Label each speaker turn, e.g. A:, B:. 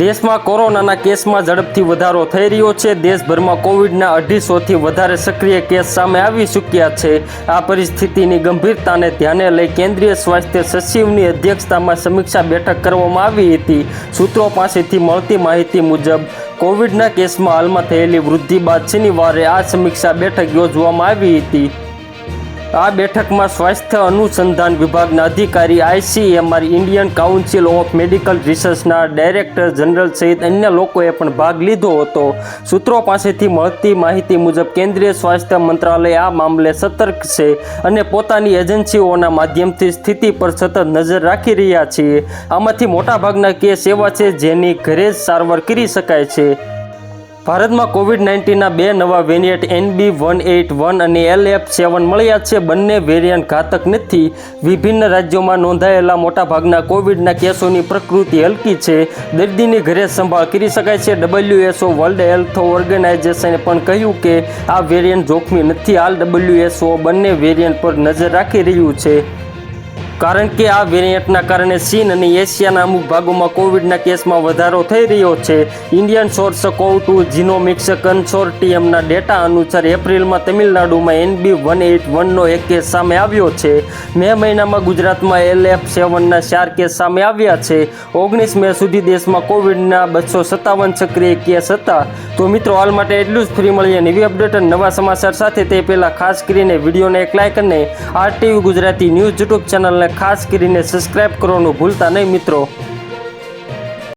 A: દેશમાં કોરોનાના કેસમાં ઝડપથી વધારો થઈ રહ્યો છે. દેશભરમાં કોવિડના અઢીસોથી વધારે સક્રિય કેસ સામે આવી ચૂક્યા છે. આ પરિસ્થિતિની ગંભીરતાને ધ્યાને લઈ કેન્દ્રીય સ્વાસ્થ્ય સચિવની અધ્યક્ષતામાં સમીક્ષા બેઠક કરવામાં આવી હતી. સૂત્રો પાસેથી મળતી માહિતી મુજબ, કોવિડના કેસમાં હાલમાં થયેલી વૃદ્ધિ બાદ શનિવારે આ સમીક્ષા બેઠક યોજવામાં આવી હતી. આ બેઠકમાં સ્વાસ્થ્ય અનુસંધાન વિભાગના અધિકારી ICMR Indian council of medical રિસર્ચના director general સહિત અન્ય લોકોએ પણ ભાગ લીધો હતો. સૂત્રો પાસેથી મળતી માહિતી મુજબ, કેન્દ્રીય સ્વાસ્થ્ય મંત્રાલય આ મામલે સતર્ક છે અને પોતાની એજન્સીઓના માધ્યમથી સ્થિતિ પર સતત નજર રાખી રહ્યા છીએ આમાંથી મોટાભાગના કેસ એવા છે જેની ઘરે જ સારવાર કરી શકાય છે. ભારતમાં કોવિડ નાઇન્ટીનના બે નવા variant NB one eight one અને એલ એફ સેવન મળ્યા છે. બંને વેરિયન્ટ ઘાતક નથી. વિભિન્ન રાજ્યોમાં નોંધાયેલા મોટાભાગના કોવિડના કેસોની પ્રકૃતિ હલકી છે. દર્દીની ઘરે સંભાળ કરી શકાય છે. ડબલ્યુએસઓ વર્લ્ડ હેલ્થ ઓર્ગેનાઇઝેશને પણ કહ્યું કે આ વેરિયન્ટ જોખમી નથી. હાલ ડબલ્યુએસઓ બંને વેરિયન્ટ પર નજર રાખી રહ્યું છે. કારણ કે આ વેરિયન્ટના કારણે ચીન અને એશિયાના અમુક ભાગોમાં કોવિડના કેસમાં વધારો થઈ રહ્યો છે. Indian SARS CoV two genomics કન્સોર્ટિયમના data અનુસાર એપ્રિલમાં તમિલનાડુમાં એનબી વન એટ વનનો એક કેસ સામે આવ્યો છે. મે મહિનામાં ગુજરાતમાં એલ એફ સેવનના ચાર કેસ સામે આવ્યા છે. ઓગણીસ મે સુધી દેશમાં કોવિડના બસો સત્તાવન સક્રિય કેસ હતા. તો મિત્રો, હાલ માટે એટલું જ. ફ્રી મળીએ નવી અપડેટ નવા સમાચાર સાથે. તે પહેલાં ખાસ કરીને વિડીયોને એક લાઇક અને આરટીવી ગુજરાતી ન્યૂઝ યુટ્યુબ ચેનલને ખાસ કરીને સબસ્ક્રાઇબ કરવાનું ભૂલતા નહીં મિત્રો.